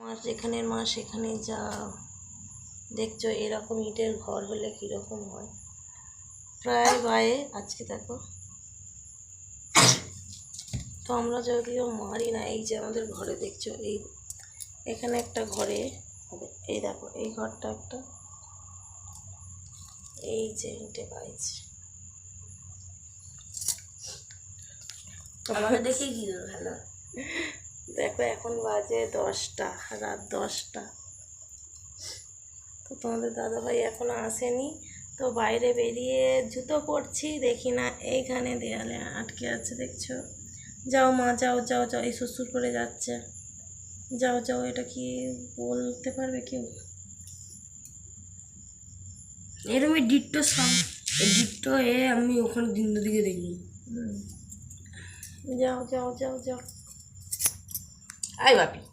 মাস যেখানের মা সেখানে যা দেখছ, এরকম ইটের ঘর হলে কীরকম হয়? প্রায় গায়ে আজকে দেখো। তো আমরা যদিও মারি না, এই যে আমাদের ঘরে দেখছ, এই এখানে একটা ঘরে এই দেখো, এই ঘরটা একটা, এই যে ইটে পাইছে আমাকে দেখে কি ভালো দেখো এখন বাজে দশটা রাত দশটা। তো তোমাদের দাদাভাই এখনও আসেনি তো বাইরে বেরিয়ে জুতো পরছি দেখি না এইখানে দেয়ালে আটকে আছে দেখছ? যাও মা যাও যাও যাও এই শ্বশুর করে যাচ্ছে। যাও যাও এটা কি বলতে পারবে কেউ? এরকম এই ডিটটো সাম এই ডিটটো এ আমি ওখানে দিন দিকে দেখি যাও যাও যাও যাও। Ai, Lapi.